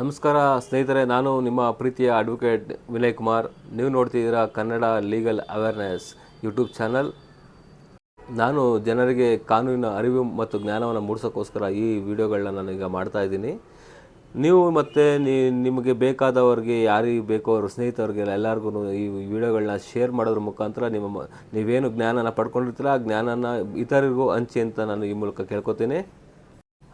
ನಮಸ್ಕಾರ ಸ್ನೇಹಿತರೆ, ನಾನು ನಿಮ್ಮ ಪ್ರೀತಿಯ ಅಡ್ವೊಕೇಟ್ ವಿನಯ್ ಕುಮಾರ್. ನೀವು ನೋಡ್ತಿದ್ದೀರಾ Kannada legal awareness YouTube channel. ನಾನು ಜನರಿಗೆ ಕಾನೂನಿನ ಅರಿವು ಮತ್ತು ಜ್ಞಾನವನ್ನು ಮೂಡಿಸೋಕ್ಕೋಸ್ಕರ ಈ ವಿಡಿಯೋಗಳನ್ನ ಈಗ ಮಾಡ್ತಾ ಇದ್ದೀನಿ. ನೀವು ಮತ್ತು ನಿಮಗೆ ಬೇಕಾದವರಿಗೆ, ಯಾರಿಗೆ ಬೇಕೋ ಅವ್ರ ಸ್ನೇಹಿತರಿಗೆ ಎಲ್ಲರಿಗೂ ಈ ವಿಡಿಯೋಗಳನ್ನ ಶೇರ್ ಮಾಡೋದ್ರ ಮುಖಾಂತರ ನಿಮ್ಮ ನೀವೇನು ಜ್ಞಾನನ ಪಡ್ಕೊಂಡಿರ್ತೀರ, ಆ ಜ್ಞಾನನ ಇತರರಿಗೂ ಹಂಚಿ ಅಂತ ನಾನು ಈ ಮೂಲಕ ಕೇಳ್ಕೊತೀನಿ.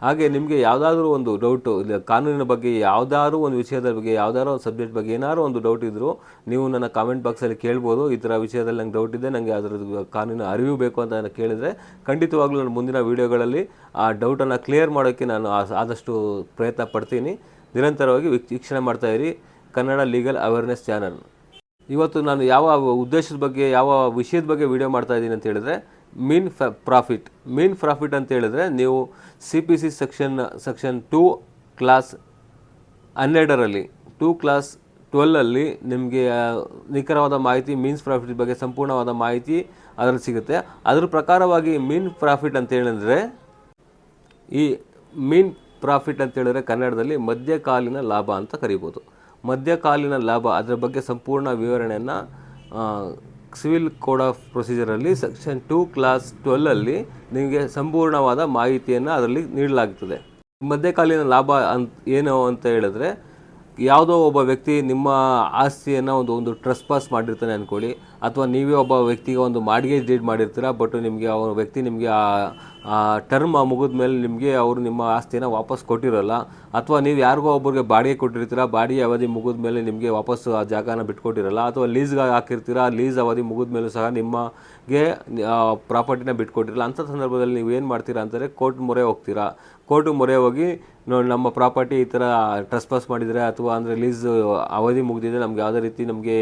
ಹಾಗೆ ನಿಮಗೆ ಯಾವುದಾದ್ರೂ ಒಂದು ಡೌಟು ಇಲ್ಲ, ಕಾನೂನಿನ ಬಗ್ಗೆ ಯಾವುದಾದ್ರೂ ಒಂದು ವಿಷಯದ ಬಗ್ಗೆ, ಯಾವುದಾದ್ರೂ ಒಂದು ಸಬ್ಜೆಕ್ಟ್ ಬಗ್ಗೆ ಏನಾದ್ರು ಒಂದು ಡೌಟ್ ಇದ್ದರೂ ನೀವು ನನ್ನ ಕಾಮೆಂಟ್ ಬಾಕ್ಸಲ್ಲಿ ಕೇಳ್ಬೋದು. ಈ ಥರ ವಿಷಯದಲ್ಲಿ ನಂಗೆ ಡೌಟ್ ಇದೆ ನನಗೆ ಅದರ ಕಾನೂನಿನ ಅರಿವು ಬೇಕು ಅಂತ ನಾನು ಕೇಳಿದರೆ ಖಂಡಿತವಾಗ್ಲೂ ನಾನು ಮುಂದಿನ ವೀಡಿಯೋಗಳಲ್ಲಿ ಆ ಡೌಟನ್ನು ಕ್ಲಿಯರ್ ಮಾಡೋಕ್ಕೆ ನಾನು ಆದಷ್ಟು ಪ್ರಯತ್ನ ಪಡ್ತೀನಿ. ನಿರಂತರವಾಗಿ ವೀಕ್ಷ- ವೀಕ್ಷಣೆ ಮಾಡ್ತಾ ಇರಿ. ಕನ್ನಡ ಲೀಗಲ್ ಅವೇರ್ನೆಸ್ ಚಾನಲ್ ಇವತ್ತು ನಾನು ಯಾವ ಉದ್ದೇಶದ ಬಗ್ಗೆ, ಯಾವ ವಿಷಯದ ಬಗ್ಗೆ ವಿಡಿಯೋ ಮಾಡ್ತಾ ಇದ್ದೀನಿ ಅಂತ ಹೇಳಿದ್ರೆ ಮೀನ್ ಫ ಪ್ರಾಫಿಟ್. ಮೀನ್ ಪ್ರಾಫಿಟ್ ಅಂತ ಹೇಳಿದ್ರೆ ನೀವು C P C section section two clause ಹನ್ನೆರಡರಲ್ಲಿ ಟೂ ಕ್ಲಾಸ್ ಟ್ವೆಲ್ಲಲ್ಲಿ ನಿಮಗೆ ನಿಖರವಾದ ಮಾಹಿತಿ, ಮೀನ್ಸ್ ಪ್ರಾಫಿಟ್ ಬಗ್ಗೆ ಸಂಪೂರ್ಣವಾದ ಮಾಹಿತಿ ಅದರಲ್ಲಿ ಸಿಗುತ್ತೆ. ಅದರ ಪ್ರಕಾರವಾಗಿ ಮೀನ್ ಪ್ರಾಫಿಟ್ ಅಂತ ಹೇಳಿದ್ರೆ, ಈ ಮೀನ್ ಪ್ರಾಫಿಟ್ ಅಂತ ಹೇಳಿದ್ರೆ ಕನ್ನಡದಲ್ಲಿ ಮಧ್ಯಕಾಲೀನ ಲಾಭ ಅಂತ ಕರಿಬೋದು. ಮಧ್ಯಕಾಲೀನ ಲಾಭ ಅದರ ಬಗ್ಗೆ ಸಂಪೂರ್ಣ ವಿವರಣೆಯನ್ನು ಸಿವಿಲ್ ಕೋಡ್ ಆಫ್ ಪ್ರೊಸೀಜರಲ್ಲಿ ಸೆಕ್ಷನ್ ಟೂ ಕ್ಲಾಸ್ ಟ್ವೆಲ್ಲಲ್ಲಿ ನಿಮಗೆ ಸಂಪೂರ್ಣವಾದ ಮಾಹಿತಿಯನ್ನು ಅದರಲ್ಲಿ ನೀಡಲಾಗುತ್ತದೆ ಮಧ್ಯಕಾಲೀನ ಲಾಭ ಅಂತ ಏನು ಅಂತ ಹೇಳಿದ್ರೆ, ಯಾವುದೋ ಒಬ್ಬ ವ್ಯಕ್ತಿ ನಿಮ್ಮ ಆಸ್ತಿಯನ್ನು ಒಂದು ಒಂದು ಟ್ರಸ್ಟ್ ಪಾಸ್ ಮಾಡಿರ್ತಾನೆ ಅಂದ್ಕೊಳ್ಳಿ ಅಥವಾ ನೀವೇ ಒಬ್ಬ ವ್ಯಕ್ತಿಗೆ ಒಂದು ಮಾರ್ಗೇಜ್ ಡೀಡ್ ಮಾಡಿರ್ತೀರ ಬಟ್ ನಿಮಗೆ ಅವ್ರ ವ್ಯಕ್ತಿ ನಿಮಗೆ ಆ ಟರ್ಮ್ ಮುಗಿದ ಮೇಲೆ ನಿಮಗೆ ಅವರು ನಿಮ್ಮ ಆಸ್ತಿನ ವಾಪಸ್ ಕೊಟ್ಟಿರೋಲ್ಲ. ಅಥವಾ ನೀವು ಯಾರಿಗೋ ಒಬ್ಬರಿಗೆ ಬಾಡಿಗೆ ಕೊಟ್ಟಿರ್ತೀರ, ಬಾಡಿಗೆ ಅವಧಿ ಮುಗಿದ ಮೇಲೆ ನಿಮಗೆ ವಾಪಸ್ ಆ ಜಾಗನ ಬಿಟ್ಕೊಟ್ಟಿರಲ್ಲ. ಅಥವಾ ಲೀಸ್ಗೆ ಹಾಕಿರ್ತೀರ ಲೀಸ್ ಅವಧಿ ಮುಗಿದ ಮೇಲೂ ಸಹ ನಿಮಗೆ ಪ್ರಾಪರ್ಟಿನ ಬಿಟ್ಕೊಟ್ಟಿರಲ್ಲ. ಅಂಥ ಸಂದರ್ಭದಲ್ಲಿ ನೀವು ಏನು ಮಾಡ್ತೀರಾ ಅಂತಾರೆ ಕೋರ್ಟ್ ಮೊರೆ ಹೋಗ್ತೀರಾ. ಕೋರ್ಟ್ ಮೊರೆ ಹೋಗಿ ನೋಡಿ ನಮ್ಮ ಪ್ರಾಪರ್ಟಿ ಈ ಥರ ಟ್ರಸ್ಪಾಸ್ ಮಾಡಿದರೆ ಅಥವಾ ಅಂದರೆ ಲೀಸ್ ಅವಧಿ ಮುಗಿದಿದೆ ನಮ್ಗೆ ಯಾವುದೇ ರೀತಿ ನಮಗೆ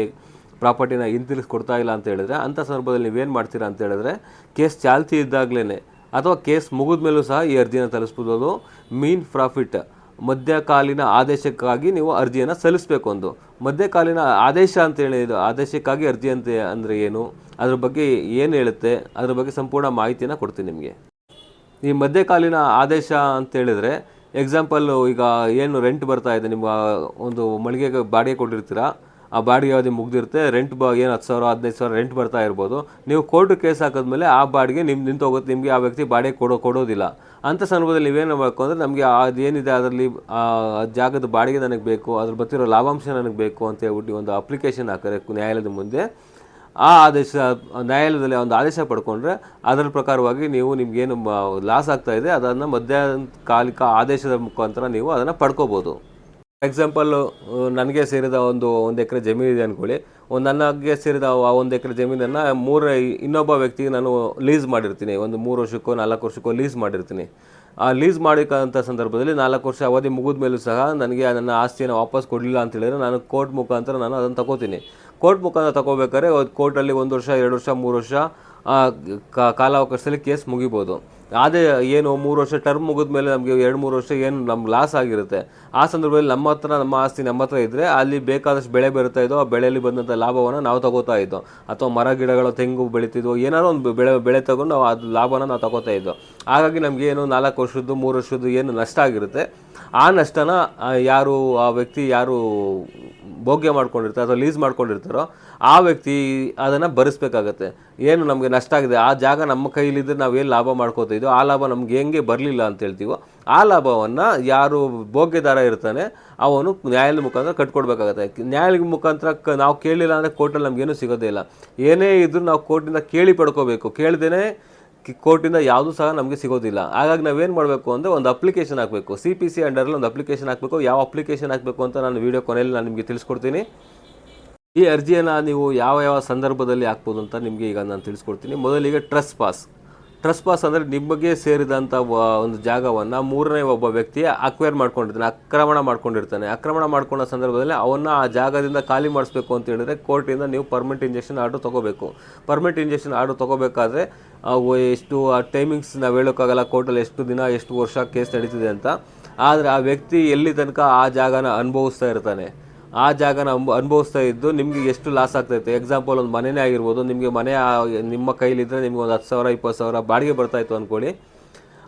ಪ್ರಾಪರ್ಟಿನ ಹಿಂತಿರುಗಿಸಿ ಕೊಡ್ತಾ ಇಲ್ಲ ಅಂತ ಹೇಳಿದ್ರೆ, ಅಂಥ ಸಂದರ್ಭದಲ್ಲಿ ನೀವೇನು ಮಾಡ್ತೀರಾ ಅಂತ ಹೇಳಿದ್ರೆ, ಕೇಸ್ ಚಾಲ್ತಿ ಇದ್ದಾಗಲೇ ಅಥವಾ ಕೇಸ್ ಮುಗಿದ ಮೇಲೂ ಸಹ ಈ ಅರ್ಜಿಯನ್ನು ತಲುಪಿಸ್ಬೋದು ಮೀನ್ ಪ್ರಾಫಿಟ್, ಮಧ್ಯಕಾಲೀನ ಆದೇಶಕ್ಕಾಗಿ ನೀವು ಅರ್ಜಿಯನ್ನು ಸಲ್ಲಿಸಬೇಕು ಒಂದು. ಮಧ್ಯಕಾಲೀನ ಆದೇಶ ಅಂತ ಹೇಳಿದ್ರು ಆದೇಶಕ್ಕಾಗಿ ಅರ್ಜಿ ಅಂತ ಅಂದರೆ ಏನು, ಅದ್ರ ಬಗ್ಗೆ ಏನು ಹೇಳುತ್ತೆ, ಅದ್ರ ಬಗ್ಗೆ ಸಂಪೂರ್ಣ ಮಾಹಿತಿಯನ್ನು ಕೊಡ್ತೀನಿ ನಿಮಗೆ. ಈ ಮಧ್ಯಕಾಲೀನ ಆದೇಶ ಅಂತ ಹೇಳಿದ್ರೆ ಎಕ್ಸಾಂಪಲ್ ಈಗ ಏನು ರೆಂಟ್ ಬರ್ತಾ ಇದೆ, ನಿಮ್ಮ ಒಂದು ಮಳಿಗೆಗೆ ಬಾಡಿಗೆ ಕೊಟ್ಟಿರ್ತೀರಾ ಆ ಬಾಡಿಗೆ ಅವಧಿ ಮುಗ್ದಿರುತ್ತೆ ರೆಂಟ್ ಬ ಏನು ಹತ್ತು ಸಾವಿರ, ಹದಿನೈದು ಸಾವಿರ ರೆಂಟ್ ಬರ್ತಾ ಇರ್ಬೋದು. ನೀವು ಕೋರ್ಟ್ ಕೇಸ್ ಹಾಕಿದ್ಮೇಲೆ ಆ ಬಾಡಿಗೆ ನಿಮ್ಮ ನಿಂತು ಹೋಗುತ್ತೆ ನಿಮಗೆ ಆ ವ್ಯಕ್ತಿ ಬಾಡಿಗೆ ಕೊಡೋ, ಕೊಡೋದಿಲ್ಲ. ಅಂಥ ಸಂದರ್ಭದಲ್ಲಿ ನೀವೇನು ಮಾಡಬೇಕು ಅಂದರೆ ನಮಗೆ ಅದೇನಿದೆ ಅದರಲ್ಲಿ, ಆ ಜಾಗದ ಬಾಡಿಗೆ ನನಗೆ ಬೇಕು ಅದ್ರ ಬರ್ತಿರೋ ಲಾಭಾಂಶ ನನಗೆ ಬೇಕು ಅಂತ ಹೇಳ್ಬಿಟ್ಟು ಒಂದು ಅಪ್ಲಿಕೇಶನ್ ಹಾಕಿದ್ರೆ ನ್ಯಾಯಾಲಯದ ಮುಂದೆ, ಆ ಆದೇಶ, ನ್ಯಾಯಾಲಯದಲ್ಲಿ ಒಂದು ಆದೇಶ ಪಡ್ಕೊಂಡ್ರೆ ಅದರ ಪ್ರಕಾರವಾಗಿ ನೀವು ನಿಮಗೇನು ಲಾಸ್ ಆಗ್ತಾ ಇದೆ, ಅದನ್ನು ಮಧ್ಯಕಾಲಿಕ ಆದೇಶದ ಮುಖಾಂತರ ನೀವು ಅದನ್ನು ಪಡ್ಕೋಬೋದು. ಎಕ್ಸಾಂಪಲ್ ನನಗೆ ಸೇರಿದ ಒಂದು ಒಂದು ಎಕರೆ ಜಮೀನು ಇದೆ ಅಂದ್ಕೊಳ್ಳಿ ಒಂದು ನನಗೆ ಸೇರಿದ ಆ ಒಂದು ಎಕರೆ ಜಮೀನನ್ನು ಮೂರು, ಇನ್ನೊಬ್ಬ ವ್ಯಕ್ತಿಗೆ ನಾನು ಲೀಸ್ ಮಾಡಿರ್ತೀನಿ. ಒಂದು ಮೂರು ವರ್ಷಕ್ಕೋ, ನಾಲ್ಕು ವರ್ಷಕ್ಕೋ ಲೀಸ್ ಮಾಡಿರ್ತೀನಿ. ಆ ಲೀಸ್ ಮಾಡಿಕಂಥ ಸಂದರ್ಭದಲ್ಲಿ ನಾಲ್ಕು ವರ್ಷ ಅವಧಿ ಮುಗಿದ ಮೇಲೂ ಸಹ ನನಗೆ ನನ್ನ ಆಸ್ತಿಯನ್ನು ವಾಪಸ್ ಕೊಡಲಿಲ್ಲ ಅಂತ ಹೇಳಿದ್ರೆ ನಾನು ಕೋರ್ಟ್ ಮುಖಾಂತರ ನಾನು ಅದನ್ನು ತಗೋತೀನಿ. ಕೋರ್ಟ್ ಮುಖಾಂತರ ತಗೋಬೇಕಾದ್ರೆ ಕೋರ್ಟಲ್ಲಿ ಒಂದು ವರ್ಷ, ಎರಡು ವರ್ಷ, ಮೂರು ವರ್ಷ ಕಾಲಾವಕಾಶದಲ್ಲಿ ಕೇಸ್ ಮುಗಿಬೋದು. ಅದೇ ಏನು ಮೂರು ವರ್ಷ ಟರ್ಮ್ ಮುಗಿದ ಮೇಲೆ ನಮಗೆ ಎರಡು ಮೂರು ವರ್ಷ ಏನು ನಮ್ಗೆ ಲಾಸ್ ಆಗಿರುತ್ತೆ. ಆ ಸಂದರ್ಭದಲ್ಲಿ ನಮ್ಮ ಹತ್ರ, ನಮ್ಮ ಆಸ್ತಿ ನಮ್ಮ ಹತ್ರ ಇದ್ದರೆ ಅಲ್ಲಿ ಬೇಕಾದಷ್ಟು ಬೆಳೆ ಬರ್ತಾ ಇದ್ದೋ ಆ ಬೆಳೆಯಲ್ಲಿ ಬಂದಂಥ ಲಾಭವನ್ನು ನಾವು ತಗೋತಾ ಇದ್ದೋ, ಅಥವಾ ಮರ, ಗಿಡಗಳು, ತೆಂಗು ಬೆಳೀತಿದ್ವು, ಏನಾದ್ರು ಒಂದು ಬೆಳೆ ಬೆಳೆ ತಗೊಂಡು ನಾವು ಅದು ಲಾಭನ ನಾವು ತಗೋತಾ ಇದ್ದೋ. ಹಾಗಾಗಿ ನಮಗೆ ಏನು ನಾಲ್ಕು ವರ್ಷದ್ದು, ಮೂರು ವರ್ಷದ್ದು ಏನು ನಷ್ಟ ಆಗಿರುತ್ತೆ. ಆ ನಷ್ಟನ ಯಾರು, ಆ ವ್ಯಕ್ತಿ ಯಾರು ಭೋಗ್ಯ ಮಾಡ್ಕೊಂಡಿರ್ತಾರೆ ಅಥವಾ ಲೀಸ್ ಮಾಡ್ಕೊಂಡಿರ್ತಾರೋ ಆ ವ್ಯಕ್ತಿ ಅದನ್ನು ಭರಿಸ್ಬೇಕಾಗತ್ತೆ. ಏನು ನಮಗೆ ನಷ್ಟ ಆಗಿದೆ? ಆ ಜಾಗ ನಮ್ಮ ಕೈಯಲ್ಲಿದ್ದರೆ ನಾವು ಏನು ಲಾಭ ಮಾಡ್ಕೋತಿದ್ದೋ ಆ ಲಾಭ ನಮ್ಗೆ ಹೆಂಗೆ ಬರಲಿಲ್ಲ ಅಂತ ಹೇಳ್ತೀವೋ, ಆ ಲಾಭವನ್ನು ಯಾರು ಭೋಗ್ಯದಾರ ಇರ್ತಾನೆ, ಅವನು ನ್ಯಾಯಾಲಯದ ಮುಖಾಂತರ ಕಟ್ಕೊಡ್ಬೇಕಾಗತ್ತೆ. ನ್ಯಾಯಾಲಯದ ಮುಖಾಂತರ ಕ, ನಾವು ಕೇಳಿಲ್ಲ ಅಂದರೆ ಕೋರ್ಟಲ್ಲಿ ನಮಗೇನು ಸಿಗೋದೇ ಇಲ್ಲ. ಏನೇ ಇದ್ದರೂ ನಾವು ಕೋರ್ಟಿಂದ ಕೇಳಿ ಪಡ್ಕೋಬೇಕು. ಕೇಳ್ದೇ ಕೋರ್ಟಿಂದ ಯಾವುದೂ ಸಹ ನಮಗೆ ಸಿಗೋದಿಲ್ಲ. ಹಾಗಾಗಿ ನಾವೇನು ಮಾಡಬೇಕು ಅಂದರೆ ಒಂದು ಅಪ್ಲಿಕೇಶನ್ ಹಾಕಬೇಕು. ಸಿ ಪಿ ಸಿ ಅಂಡರಲ್ಲಿ ಒಂದು ಅಪ್ಲಿಕೇಶನ್ ಹಾಕಬೇಕು. ಯಾವ ಅಪ್ಲಿಕೇಶನ್ ಹಾಕಬೇಕು ಅಂತ ನಾನು ವೀಡಿಯೋ ಕೊನೆಯಲ್ಲಿ ನಾನು ನಿಮಗೆ ತಿಳಿಸ್ಕೊಡ್ತೀನಿ. ಈ ಅರ್ಜಿಯನ್ನು ನೀವು ಯಾವ ಯಾವ ಸಂದರ್ಭದಲ್ಲಿ ಹಾಕ್ಬೋದು ಅಂತ ನಿಮಗೆ ಈಗ ನಾನು ತಿಳಿಸ್ಕೊಡ್ತೀನಿ. ಮೊದಲಿಗೆ ಟ್ರಸ್ ಪಾಸ್ ಟ್ರಸ್ ಪಾಸ್ ಅಂದರೆ ನಿಮಗೆ ಸೇರಿದಂಥ ಒಂದು ಜಾಗವನ್ನು ಮೂರನೇ ಒಬ್ಬ ವ್ಯಕ್ತಿ ಅಕ್ವೈರ್ ಮಾಡ್ಕೊಂಡಿರ್ತಾನೆ, ಆಕ್ರಮಣ ಮಾಡ್ಕೊಂಡಿರ್ತಾನೆ. ಆಕ್ರಮಣ ಮಾಡ್ಕೊಂಡ ಸಂದರ್ಭದಲ್ಲಿ ಅವನ್ನ ಆ ಜಾಗದಿಂದ ಖಾಲಿ ಮಾಡಿಸ್ಬೇಕು ಅಂತ ಹೇಳಿದ್ರೆ ಕೋರ್ಟಿಂದ ನೀವು ಪರ್ಮನೆಂಟ್ ಇಂಜೆಕ್ಷನ್ ಆರ್ಡರ್ ತೊಗೋಬೇಕು. ಪರ್ಮನೆಂಟ್ ಇಂಜೆಕ್ಷನ್ ಆರ್ಡರ್ ತೊಗೋಬೇಕಾದ್ರೆ ಎಷ್ಟು, ಆ ಟೈಮಿಂಗ್ಸ್ ನಾವು ಹೇಳೋಕ್ಕಾಗಲ್ಲ, ಕೋರ್ಟಲ್ಲಿ ಎಷ್ಟು ದಿನ, ಎಷ್ಟು ವರ್ಷ ಕೇಸ್ ನಡೀತಿದೆ ಅಂತ. ಆದರೆ ಆ ವ್ಯಕ್ತಿ ಎಲ್ಲಿ ತನಕ ಆ ಜಾಗನ ಅನುಭವಿಸ್ತಾ ಇರ್ತಾನೆ? ಆ ಜಾಗನ ಅನ್ಭ ಅನುಭವಿಸ್ತಾ ಇದ್ದು ನಿಮಗೆ ಎಷ್ಟು ಲಾಸ್ ಆಗ್ತೈತೆ? ಎಕ್ಸಾಂಪಲ್ ಒಂದು ಮನೆನೇ ಆಗಿರ್ಬೋದು, ನಿಮಗೆ ಮನೆ ನಿಮ್ಮ ಕೈಲಿದ್ದರೆ ನಿಮಗೆ ಒಂದು ಹತ್ತು ಸಾವಿರ, ಇಪ್ಪತ್ತು ಸಾವಿರ ಬಾಡಿಗೆ ಬರ್ತಾಯಿತ್ತು ಅಂದ್ಕೊಳ್ಳಿ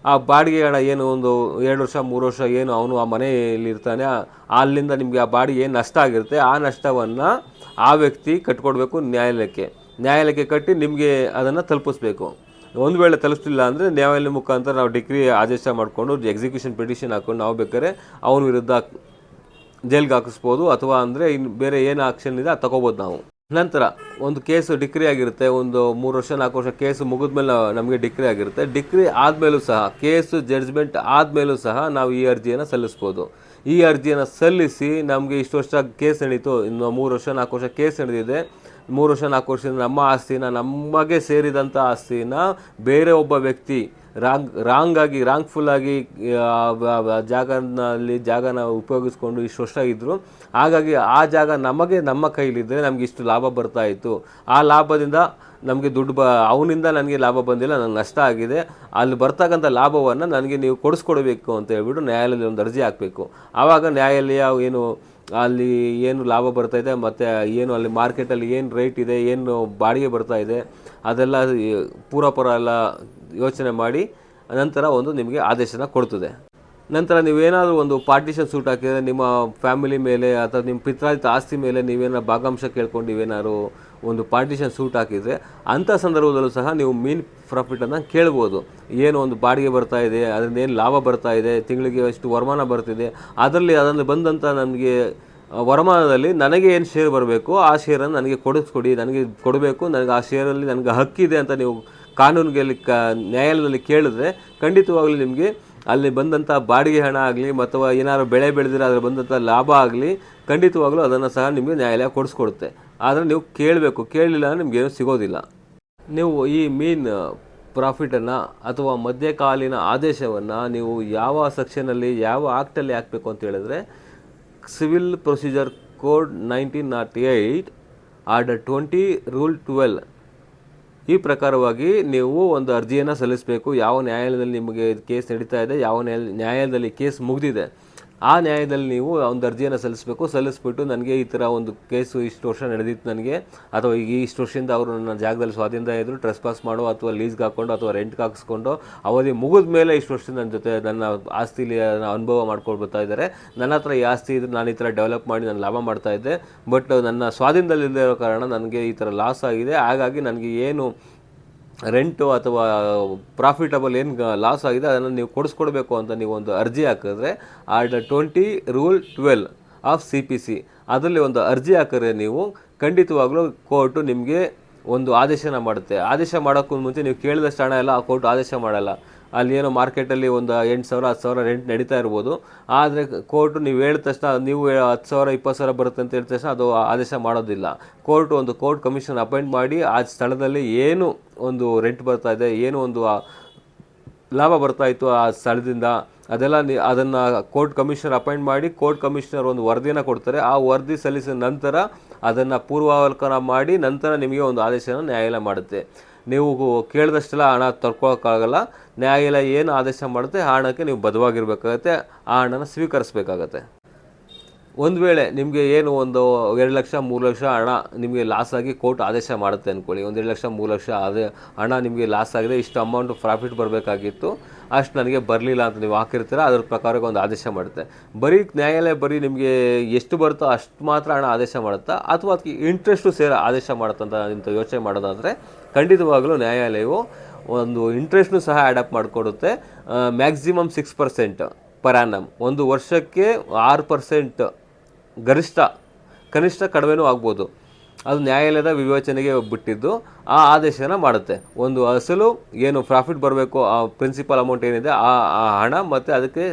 ಆ ಬಾಡಿಗೆ ಹಣ ಏನು ಒಂದು ಎರಡು ವರ್ಷ, ಮೂರು ವರ್ಷ ಏನು ಅವನು ಆ ಮನೆಯಲ್ಲಿ ಇರ್ತಾನೆ ಆ- ಅಲ್ಲಿಂದ ನಿಮಗೆ ಆ ಬಾಡಿಗೆ ಏನು ನಷ್ಟ ಆಗಿರುತ್ತೆ? ಆ ನಷ್ಟವನ್ನು ಆ ವ್ಯಕ್ತಿ ಕಟ್ಕೊಡ್ಬೇಕು ನ್ಯಾಯಾಲಯಕ್ಕೆ. ನ್ಯಾಯಾಲಯಕ್ಕೆ ಕಟ್ಟಿ ನಿಮಗೆ ಅದನ್ನು ತಲುಪಿಸ್ಬೇಕು. ಒಂದು ವೇಳೆ ತಲುಪಿಸ್ಲಿಲ್ಲ ಅಂದರೆ ನ್ಯಾಯಾಲಯ ಮುಖಾಂತರ ನಾವು ಡಿಗ್ರಿ ಆದೇಶ ಮಾಡಿಕೊಂಡು ಎಕ್ಸಿಕ್ಯೂಷನ್ ಪಿಟಿಷನ್ ಹಾಕ್ಕೊಂಡು ನಾವು ಬೇಕಾದ್ರೆ ಅವನ ವಿರುದ್ಧ ಜೈಲ್ಗೆ ಹಾಕಿಸ್ಬೋದು ಅಥವಾ ಅಂದರೆ ಇನ್ನು ಬೇರೆ ಏನು ಆಕ್ಷನ್ ಇದೆ ಅದು ತಗೋಬೋದು ನಾವು. ನಂತರ ಒಂದು ಕೇಸು ಡಿಕ್ರಿ ಆಗಿರುತ್ತೆ, ಒಂದು ಮೂರು ವರ್ಷ, ನಾಲ್ಕು ವರ್ಷ ಕೇಸು ಮುಗಿದ್ಮೇಲೆ ನಮಗೆ ಡಿಕ್ರಿ ಆಗಿರುತ್ತೆ. ಡಿಕ್ರಿ ಆದಮೇಲೂ ಸಹ, ಕೇಸು ಜಡ್ಜ್ಮೆಂಟ್ ಆದಮೇಲೂ ಸಹ ನಾವು ಈ ಅರ್ಜಿಯನ್ನು ಸಲ್ಲಿಸ್ಬೋದು. ಈ ಅರ್ಜಿಯನ್ನು ಸಲ್ಲಿಸಿ ನಮಗೆ ಇಷ್ಟು ವರ್ಷ ಕೇಸ್ ನಡೀತು, ಇನ್ನು ಮೂರು ವರ್ಷ, ನಾಲ್ಕು ವರ್ಷ ಕೇಸ್ ನಡೆದಿದೆ. ಮೂರು ವರ್ಷ, ನಾಲ್ಕು ವರ್ಷದಿಂದ ನಮ್ಮ ಆಸ್ತಿನ ನಮಗೆ ಸೇರಿದಂಥ ಆಸ್ತಿನ ಬೇರೆ ಒಬ್ಬ ವ್ಯಕ್ತಿ ರಾಂಗ್ ರಾಂಗ್ ಆಗಿ, ರಾಂಗ್ಫುಲ್ ಆಗಿ ಜಾಗನಲ್ಲಿ, ಜಾಗನ ಉಪಯೋಗಿಸ್ಕೊಂಡು ಇಷ್ಟು ವರ್ಷ ಇದ್ದರು ಹಾಗಾಗಿ ಆ ಜಾಗ ನಮಗೆ, ನಮ್ಮ ಕೈಲಿದ್ದರೆ ನಮಗೆ ಇಷ್ಟು ಲಾಭ ಬರ್ತಾ ಇತ್ತು. ಆ ಲಾಭದಿಂದ ನಮಗೆ ದುಡ್ಡು ಬ, ಅವನಿಂದ ನನಗೆ ಲಾಭ ಬಂದಿಲ್ಲ ನನಗೆ ನಷ್ಟ ಆಗಿದೆ. ಅಲ್ಲಿ ಬರ್ತಕ್ಕಂಥ ಲಾಭವನ್ನು ನನಗೆ ನೀವು ಕೊಡಿಸ್ಕೊಡ್ಬೇಕು ಅಂತ ಹೇಳ್ಬಿಟ್ಟು ನ್ಯಾಯಾಲಯದಲ್ಲಿ ಒಂದು ಅರ್ಜಿ ಹಾಕಬೇಕು. ಆವಾಗ ನ್ಯಾಯಾಲಯ ಏನು ಅಲ್ಲಿ ಏನು ಲಾಭ ಬರ್ತಾ ಇದೆ, ಮತ್ತು ಏನು ಅಲ್ಲಿ ಮಾರ್ಕೆಟಲ್ಲಿ ಏನು ರೇಟ್ ಇದೆ, ಏನು ಬಾಡಿಗೆ ಬರ್ತಾ ಇದೆ, ಅದೆಲ್ಲ ಪೂರಾಪುರ ಎಲ್ಲ ಯೋಚನೆ ಮಾಡಿ ನಂತರ ಒಂದು ನಿಮಗೆ ಆದೇಶನ ಕೊಡ್ತದೆ. ನಂತರ ನೀವೇನಾದರೂ ಒಂದು ಪಾರ್ಟಿಷನ್ ಸೂಟ್ ಹಾಕಿದರೆ ನಿಮ್ಮ ಫ್ಯಾಮಿಲಿ ಮೇಲೆ ಅಥವಾ ನಿಮ್ಮ ಪಿತ್ರಾದಿತ ಆಸ್ತಿ ಮೇಲೆ ನೀವೇನಾದ್ರು ಭಾಗಾಂಶ ಕೇಳ್ಕೊಂಡು ನೀವೇನಾದ್ರು ಒಂದು ಪಾರ್ಟಿಷನ್ ಸೂಟ್ ಹಾಕಿದರೆ ಅಂಥ ಸಂದರ್ಭದಲ್ಲೂ ಸಹ ನೀವು ಮೀನ್ ಪ್ರಾಫಿಟನ್ನು ಕೇಳ್ಬೋದು. ಏನು ಒಂದು ಬಾಡಿಗೆ ಬರ್ತಾ ಇದೆ, ಅದರಿಂದ ಏನು ಲಾಭ ಬರ್ತಾ ಇದೆ, ತಿಂಗಳಿಗೆ ಎಷ್ಟು ವರಮಾನ ಬರ್ತಿದೆ, ಅದರಲ್ಲಿ ಅದನ್ನು ಬಂದಂಥ ನಮಗೆ ವರಮಾನದಲ್ಲಿ ನನಗೆ ಏನು ಶೇರ್ ಬರಬೇಕು, ಆ ಶೇರನ್ನು ನನಗೆ ಕೊಡಿಸ್ಕೊಡಿ, ನನಗೆ ಕೊಡಬೇಕು, ನನಗೆ ಆ ಶೇರಲ್ಲಿ ನನಗೆ ಹಕ್ಕಿದೆ ಅಂತ ನೀವು ಕಾನೂನಿಗೆ ಕ, ನ್ಯಾಯಾಲಯದಲ್ಲಿ ಕೇಳಿದ್ರೆ ಖಂಡಿತವಾಗಲೂ ನಿಮಗೆ ಅಲ್ಲಿ ಬಂದಂಥ ಬಾಡಿಗೆ ಹಣ ಆಗಲಿ ಅಥವಾ ಏನಾದ್ರು ಬೆಳೆ ಬೆಳೆದಿರೋ ಅದ್ರ ಬಂದಂಥ ಲಾಭ ಆಗಲಿ ಖಂಡಿತವಾಗಲೂ ಅದನ್ನು ಸಹ ನಿಮಗೆ ನ್ಯಾಯಾಲಯ ಕೊಡಿಸ್ಕೊಡುತ್ತೆ. ಆದರೆ ನೀವು ಕೇಳಬೇಕು ಕೇಳಲಿಲ್ಲ ಅಂದರೆ ನಿಮಗೇನು ಸಿಗೋದಿಲ್ಲ. ನೀವು ಈ ಮೀನ್ ಪ್ರಾಫಿಟನ್ನು ಅಥವಾ ಮಧ್ಯಕಾಲೀನ ಆದೇಶವನ್ನು ನೀವು ಯಾವ ಸೆಕ್ಷನಲ್ಲಿ ಯಾವ ಆ್ಯಕ್ಟಲ್ಲಿ ಹಾಕಬೇಕು ಅಂತ ಹೇಳಿದ್ರೆ, civil procedure code nineteen naught eight, order twenty, rule twelve. ಈ ಪ್ರಕಾರವಾಗಿ ನೀವು ಒಂದು ಅರ್ಜಿಯನ್ನು ಸಲ್ಲಿಸಬೇಕು. ಯಾವ ನ್ಯಾಯಾಲಯದಲ್ಲಿ ನಿಮಗೆ ಕೇಸ್ ನಡೀತಾ ಇದೆ, ಯಾವ ನ್ಯಾಯ, ನ್ಯಾಯಾಲಯದಲ್ಲಿ ಕೇಸ್ ಮುಗಿದಿದೆ. ಆ ನ್ಯಾಯದಲ್ಲಿ ನೀವು ಒಂದು ಅರ್ಜಿಯನ್ನು ಸಲ್ಲಿಸಬೇಕು, ಸಲ್ಲಿಸ್ಬಿಟ್ಟು ನನಗೆ ಈ ಥರ ಒಂದು ಕೇಸು ಇಷ್ಟು ವರ್ಷ ನಡೆದಿತ್ತು ನನಗೆ, ಅಥವಾ ಈಗ ಇಷ್ಟು ವರ್ಷದಿಂದ ಅವರು ನನ್ನ ಜಾಗದಲ್ಲಿ ಸ್ವಾಧೀನದ ಇದ್ದರು ಟ್ರೆಸ್ ಪಾಸ್ ಮಾಡೋ ಅಥವಾ ಲೀಸ್ಗೆ ಹಾಕ್ಕೊಂಡು ಅಥವಾ ರೆಂಟ್ಗೆ ಹಾಕಿಸ್ಕೊಂಡು ಅವಧಿ ಮುಗಿದ ಮೇಲೆ ಇಷ್ಟು ವರ್ಷದಿಂದ ನನ್ನ ಜೊತೆ ನನ್ನ ಆಸ್ತಿಲಿ ಅನುಭವ ಮಾಡ್ಕೊಂಡು ಬರ್ತಾ ಇದ್ದಾರೆ. ನನ್ನ ಹತ್ರ ಈ ಆಸ್ತಿ ಇದ್ದರೆ ನಾನು ಈ ಥರ ಡೆವಲಪ್ ಮಾಡಿ ನಾನು ಲಾಭ ಮಾಡ್ತಾ ಇದ್ದೆ. ಬಟ್ ನನ್ನ ಸ್ವಾಧೀನದಲ್ಲಿ ಇರೋ ಕಾರಣ ನನಗೆ ಈ ಥರ ಲಾಸ್ ಆಗಿದೆ. ಹಾಗಾಗಿ ನನಗೆ ಏನು ರೆಂಟು ಅಥವಾ ಪ್ರಾಫಿಟಬಲ್ ಏನು ಲಾಸ್ ಆಗಿದೆ, ಅದನ್ನು ನೀವು ಕೊಡಿಸ್ಕೊಡ್ಬೇಕು ಅಂತ ನೀವು ಒಂದು ಅರ್ಜಿ ಹಾಕಿದ್ರೆ order twenty rule twelve of C P C ಅದರಲ್ಲಿ ಒಂದು ಅರ್ಜಿ ಹಾಕಿದ್ರೆ ನೀವು ಖಂಡಿತವಾಗ್ಲೂ ಕೋರ್ಟು ನಿಮಗೆ ಒಂದು ಆದೇಶನ ಮಾಡುತ್ತೆ. ಆದೇಶ ಮಾಡೋಕ್ಕೂ ಮುಂಚೆ ನೀವು ಕೇಳಿದಷ್ಟು ಹಣ ಎಲ್ಲ ಆ ಕೋರ್ಟ್ ಆದೇಶ ಮಾಡಲ್ಲ. ಅಲ್ಲಿ ಏನೋ ಮಾರ್ಕೆಟಲ್ಲಿ ಒಂದು ಎಂಟು ಸಾವಿರ, ಹತ್ತು ಸಾವಿರ ರೆಂಟ್ ನಡೀತಾ ಇರ್ಬೋದು. ಆದರೆ ಕೋರ್ಟು ನೀವು ಹೇಳಿದ ತಕ್ಷಣ ನೀವು ಹತ್ತು ಸಾವಿರ, ಇಪ್ಪತ್ತು ಸಾವಿರ ಬರುತ್ತೆ ಅಂತ ಹೇಳಿದ ತಕ್ಷಣ ಅದು ಆದೇಶ ಮಾಡೋದಿಲ್ಲ. ಕೋರ್ಟ್ ಒಂದು ಕೋರ್ಟ್ ಕಮಿಷನ್ ಅಪಾಯಿಂಟ್ ಮಾಡಿ ಆ ಸ್ಥಳದಲ್ಲಿ ಏನು ಒಂದು ರೆಂಟ್ ಬರ್ತಾ ಇದೆ, ಏನು ಒಂದು ಲಾಭ ಬರ್ತಾ ಇತ್ತು ಆ ಸ್ಥಳದಿಂದ, ಅದೆಲ್ಲ ನಿ, ಅದನ್ನು ಕೋರ್ಟ್ ಕಮಿಷನರ್ ಅಪಾಯಿಂಟ್ ಮಾಡಿ ಕೋರ್ಟ್ ಕಮಿಷನರ್ ಒಂದು ವರದಿಯನ್ನು ಕೊಡ್ತಾರೆ. ಆ ವರದಿ ಸಲ್ಲಿಸಿದ ನಂತರ ಅದನ್ನು ಪೂರ್ವಾವಲೋಕನ ಮಾಡಿ ನಂತರ ನಿಮಗೆ ಒಂದು ಆದೇಶನ ನ್ಯಾಯಾಲಯ ಮಾಡುತ್ತೆ. ನೀವು ಕೇಳಿದಷ್ಟೆಲ್ಲ ಹಣ ತರ್ಕೊಳಕ್ಕಾಗಲ್ಲ. ನ್ಯಾಯಾಲಯ ಏನು ಆದೇಶ ಮಾಡುತ್ತೆ, ಆ ಹಣಕ್ಕೆ ನೀವು ಬದ್ಧವಾಗಿರ್ಬೇಕಾಗತ್ತೆ, ಆ ಹಣನ ಸ್ವೀಕರಿಸಬೇಕಾಗತ್ತೆ. ಒಂದು ವೇಳೆ ನಿಮಗೆ ಏನು ಒಂದು ಎರಡು ಲಕ್ಷ, ಮೂರು ಲಕ್ಷ ಹಣ ನಿಮಗೆ ಲಾಸ್ ಆಗಿ ಕೋರ್ಟ್ ಆದೇಶ ಮಾಡುತ್ತೆ ಅಂದ್ಕೊಳ್ಳಿ ಒಂದು ಎರಡು ಲಕ್ಷ, ಮೂರು ಲಕ್ಷ ಅದೇ ಹಣ ನಿಮಗೆ ಲಾಸ್ ಆಗಿದೆ, ಇಷ್ಟು ಅಮೌಂಟ್ ಪ್ರಾಫಿಟ್ ಬರಬೇಕಾಗಿತ್ತು, ಅಷ್ಟು ನನಗೆ ಬರಲಿಲ್ಲ ಅಂತ ನೀವು ಹಾಕಿರ್ತೀರ, ಅದ್ರ ಪ್ರಕಾರ ಒಂದು ಆದೇಶ ಮಾಡುತ್ತೆ. ಬರೀ ನ್ಯಾಯಾಲಯ ಬರೀ ನಿಮಗೆ ಎಷ್ಟು ಬರುತ್ತೋ ಅಷ್ಟು ಮಾತ್ರ ಹಣ ಆದೇಶ ಮಾಡುತ್ತಾ, ಅಥವಾ ಅದಕ್ಕೆ ಇಂಟ್ರೆಸ್ಟು ಸೇರ ಆದೇಶ ಮಾಡುತ್ತಂತ ಇಂಥ ಯೋಚನೆ ಮಾಡೋದಾದರೆ, ಖಂಡಿತವಾಗಲೂ ನ್ಯಾಯಾಲಯವು ಒಂದು ಇಂಟ್ರೆಸ್ಟ್ನು ಸಹ ಅಡಾಪ್ಟ್ ಮಾಡಿಕೊಡುತ್ತೆ. ಮ್ಯಾಕ್ಸಿಮಮ್ ಸಿಕ್ಸ್ ಪರ್ಸೆಂಟ್ ಪರಾನಮ್ ಒಂದು ವರ್ಷಕ್ಕೆ ಆರು ಪರ್ಸೆಂಟ್ ಗರಿಷ್ಠ, ಕನಿಷ್ಠ ಕಡಿಮೆನೂ ಆಗ್ಬೋದು. ಅದು ನ್ಯಾಯಾಲಯದ ವಿವೇಚನೆಗೆ ಬಿಟ್ಟಿದ್ದು, ಆ ಆದೇಶನ ಮಾಡುತ್ತೆ. ಒಂದು ಅಸಲು, ಏನು ಪ್ರಾಫಿಟ್ ಬರಬೇಕು, ಆ ಪ್ರಿನ್ಸಿಪಲ್ ಅಮೌಂಟ್ ಏನಿದೆ, ಆ ಆ ಹಣ, ಮತ್ತು ಅದಕ್ಕೆ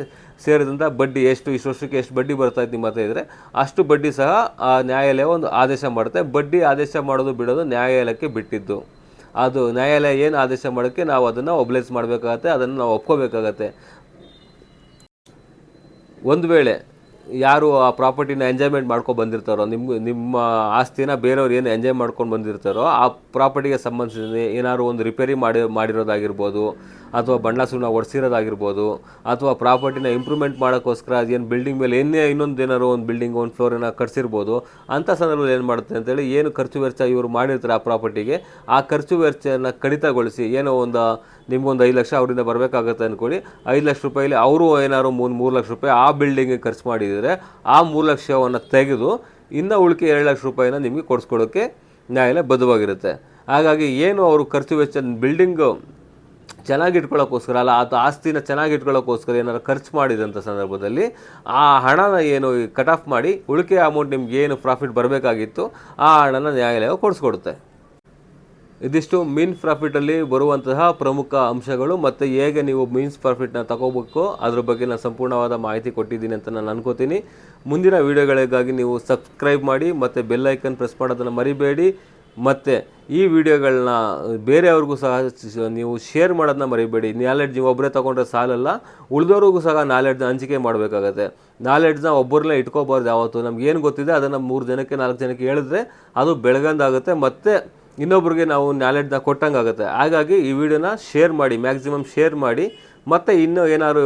ಸೇರಿದಂಥ ಬಡ್ಡಿ ಎಷ್ಟು, ಇಷ್ಟು ವರ್ಷಕ್ಕೆ ಎಷ್ಟು ಬಡ್ಡಿ ಬರ್ತಾ ಇದೆ ನಿಮ್ಮ ಹತ್ರ ಇದ್ದರೆ ಅಷ್ಟು ಬಡ್ಡಿ ಸಹ ಆ ನ್ಯಾಯಾಲಯ ಒಂದು ಆದೇಶ ಮಾಡುತ್ತೆ. ಬಡ್ಡಿ ಆದೇಶ ಮಾಡೋದು ಬಿಡೋದು ನ್ಯಾಯಾಲಯಕ್ಕೆ ಬಿಟ್ಟಿದ್ದು. ಅದು ನ್ಯಾಯಾಲಯ ಏನು ಆದೇಶ ಮಾಡೋಕ್ಕೆ ನಾವು ಅದನ್ನು ಒಬ್ಲೈಸ್ ಮಾಡಬೇಕಾಗತ್ತೆ, ಅದನ್ನು ನಾವು ಒಪ್ಕೋಬೇಕಾಗತ್ತೆ. ಒಂದು ವೇಳೆ ಯಾರು ಆ ಪ್ರಾಪರ್ಟಿನ ಎಂಜಾಯ್ಮೆಂಟ್ ಮಾಡ್ಕೊಂಡು ಬಂದಿರ್ತಾರೋ ನಿಮ್ಮ ನಿಮ್ಮ ಆಸ್ತಿನ ಬೇರೆಯವ್ರು ಏನು ಎಂಜಾಯ್ ಮಾಡ್ಕೊಂಡು ಬಂದಿರ್ತಾರೋ, ಆ ಪ್ರಾಪರ್ಟಿಗೆ ಸಂಬಂಧಿಸಿದ ಏನಾದ್ರು ಒಂದು ರಿಪೇರಿ ಮಾಡಿ, ಮಾಡಿರೋದಾಗಿರ್ಬೋದು, ಅಥವಾ ಸುಣ್ಣ ಒಡಿಸಿರೋದಾಗಿರ್ಬೋದು, ಅಥವಾ ಪ್ರಾಪರ್ಟಿನ ಇಂಪ್ರೂವ್ಮೆಂಟ್ ಮಾಡೋಕ್ಕೋಸ್ಕರ ಅದೇನು ಬಿಲ್ಡಿಂಗ್ ಮೇಲೆ ಏನೇ ಇನ್ನೊಂದು ಏನಾದ್ರು ಒಂದು ಬಿಲ್ಡಿಂಗ್, ಒಂದು ಫ್ಲೋರನ್ನ ಕಟ್ಸಿರ್ಬೋದು, ಅಂಥ ಸಂದರ್ಭದಲ್ಲಿ ಏನು ಮಾಡುತ್ತೆ ಅಂತೇಳಿ ಏನು ಖರ್ಚು ವೆಚ್ಚ ಇವರು ಮಾಡಿರ್ತಾರೆ ಆ ಪ್ರಾಪರ್ಟಿಗೆ, ಆ ಖರ್ಚು ವೆಚ್ಚನ ಕಡಿತಗೊಳಿಸಿ ಏನೋ ಒಂದು ನಿಮ್ಗೊಂದು ಐದು ಲಕ್ಷ ಅವರಿಂದ ಬರಬೇಕಾಗತ್ತೆ ಅಂದ್ಕೊಳ್ಳಿ ಐದು ಲಕ್ಷ ರೂಪಾಯಿಲಿ ಅವರು ಏನಾದ್ರು ಮೂರು ಮೂರು ಲಕ್ಷ ರೂಪಾಯಿ ಆ ಬಿಲ್ಡಿಂಗಿಗೆ ಖರ್ಚು ಮಾಡಿದರೆ ಆ ಮೂರು ಲಕ್ಷವನ್ನು ತೆಗೆದು ಇನ್ನು ಉಳಿಕೆ ಎರಡು ಲಕ್ಷ ರೂಪಾಯಿನ ನಿಮಗೆ ಕೊಡಿಸ್ಕೊಡೋಕ್ಕೆ ನ್ಯಾಯಾಲಯ ಬದ್ಧವಾಗಿರುತ್ತೆ. ಹಾಗಾಗಿ ಏನು ಅವರು ಖರ್ಚು ವೆಚ್ಚ ಬಿಲ್ಡಿಂಗು ಚೆನ್ನಾಗಿ ಇಟ್ಕೊಳ್ಳೋಕ್ಕೋಸ್ಕರ ಅಲ್ಲ, ಅದು ಆಸ್ತಿನ ಚೆನ್ನಾಗಿಟ್ಕೊಳ್ಳೋಕ್ಕೋಸ್ಕರ ಏನಾದ್ರು ಖರ್ಚು ಮಾಡಿದಂಥ ಸಂದರ್ಭದಲ್ಲಿ ಆ ಹಣನ ಏನು ಕಟ್ ಆಫ್ ಮಾಡಿ ಉಳಿಕೆ ಅಮೌಂಟ್ ನಿಮ್ಗೆ ಏನು ಪ್ರಾಫಿಟ್ ಬರಬೇಕಾಗಿತ್ತು, ಆ ಹಣನ ನ್ಯಾಯಾಲಯ ಕೊಡಿಸ್ಕೊಡುತ್ತೆ. ಇದಿಷ್ಟು ಮೀನ್ ಪ್ರಾಫಿಟಲ್ಲಿ ಬರುವಂತಹ ಪ್ರಮುಖ ಅಂಶಗಳು ಮತ್ತು ಹೇಗೆ ನೀವು ಮೀನ್ಸ್ ಪ್ರಾಫಿಟ್ನ ತಗೋಬೇಕು ಅದ್ರ ಬಗ್ಗೆ ನಾನು ಸಂಪೂರ್ಣವಾದ ಮಾಹಿತಿ ಕೊಟ್ಟಿದ್ದೀನಿ ಅಂತ ನಾನು ಅನ್ಕೋತೀನಿ. ಮುಂದಿನ ವೀಡಿಯೋಗಳಿಗಾಗಿ ನೀವು ಸಬ್ಸ್ಕ್ರೈಬ್ ಮಾಡಿ ಮತ್ತು ಬೆಲ್ ಐಕನ್ ಪ್ರೆಸ್ ಮಾಡೋದನ್ನು ಮರಿಬೇಡಿ. ಮತ್ತು ಈ ವಿಡಿಯೋಗಳನ್ನ ಬೇರೆಯವ್ರಿಗೂ ಸಹ ನೀವು ಶೇರ್ ಮಾಡೋದನ್ನ ಮರಿಬೇಡಿ. ನಾಲೆಡ್ಜ್ ನೀವು ಒಬ್ಬರೇ ತೊಗೊಂಡ್ರೆ ಸಾಲಲ್ಲ ಉಳಿದವ್ರಿಗೂ ಸಹ ನಾಲೆಡ್ಜ್ನ ಹಂಚಿಕೆ ಮಾಡಬೇಕಾಗತ್ತೆ. ನಾಲೆಡ್ಜ್ನ ಒಬ್ಬರನ್ನೇ ಇಟ್ಕೋಬಾರ್ದು ಯಾವತ್ತು. ನಮ್ಗೆ ಏನು ಗೊತ್ತಿದೆ ಅದನ್ನು ಮೂರು ಜನಕ್ಕೆ ನಾಲ್ಕು ಜನಕ್ಕೆ ಹೇಳಿದ್ರೆ ಅದು ಬೆಳಗಂದಾಗುತ್ತೆ. ಮತ್ತು ಇನ್ನೊಬ್ರಿಗೆ ನಾವು ನಾಲೆಡ್ಜ್ನ ಕೊಟ್ಟಂಗೆ ಆಗುತ್ತೆ. ಹಾಗಾಗಿ ಈ ವಿಡಿಯೋನ ಶೇರ್ ಮಾಡಿ ಮ್ಯಾಕ್ಸಿಮಮ್ ಶೇರ್ ಮಾಡಿ. ಮತ್ತು ಇನ್ನೂ ಏನಾದ್ರು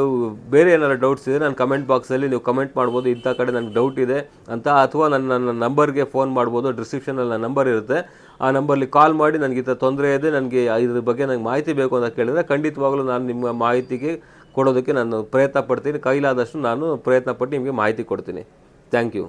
ಬೇರೆ ಏನಾದ್ರು ಡೌಟ್ಸ್ ಇದೆ ನಾನು ಕಮೆಂಟ್ ಬಾಕ್ಸಲ್ಲಿ ನೀವು ಕಮೆಂಟ್ ಮಾಡ್ಬೋದು. ಇಂಥ ಕಡೆ ನನಗೆ ಡೌಟ್ ಇದೆ ಅಂತ ಅಥವಾ ನನ್ನ ನನ್ನ ನಂಬರ್ಗೆ ಫೋನ್ ಮಾಡ್ಬೋದು. ಡಿಸ್ಕ್ರಿಪ್ಷನಲ್ಲಿ ನನ್ನ ನಂಬರ್ ಇರುತ್ತೆ. ಆ ನಂಬರ್ಲಿ ಕಾಲ್ ಮಾಡಿ ನನಗೆ ಈ ತೊಂದರೆ ಇದೆ, ನನಗೆ ಇದ್ರ ಬಗ್ಗೆ ನನಗೆ ಮಾಹಿತಿ ಬೇಕು ಅಂತ ಕೇಳಿದರೆ ಖಂಡಿತವಾಗಲೂ ನಾನು ನಿಮ್ಮ ಮಾಹಿತಿಗೆ ಕೊಡೋದಕ್ಕೆ ನಾನು ಪ್ರಯತ್ನ ಪಡ್ತೀನಿ. ಕೈಲಾದಷ್ಟು ನಾನು ಪ್ರಯತ್ನ ಪಟ್ಟು ನಿಮಗೆ ಮಾಹಿತಿ ಕೊಡ್ತೀನಿ. Thank you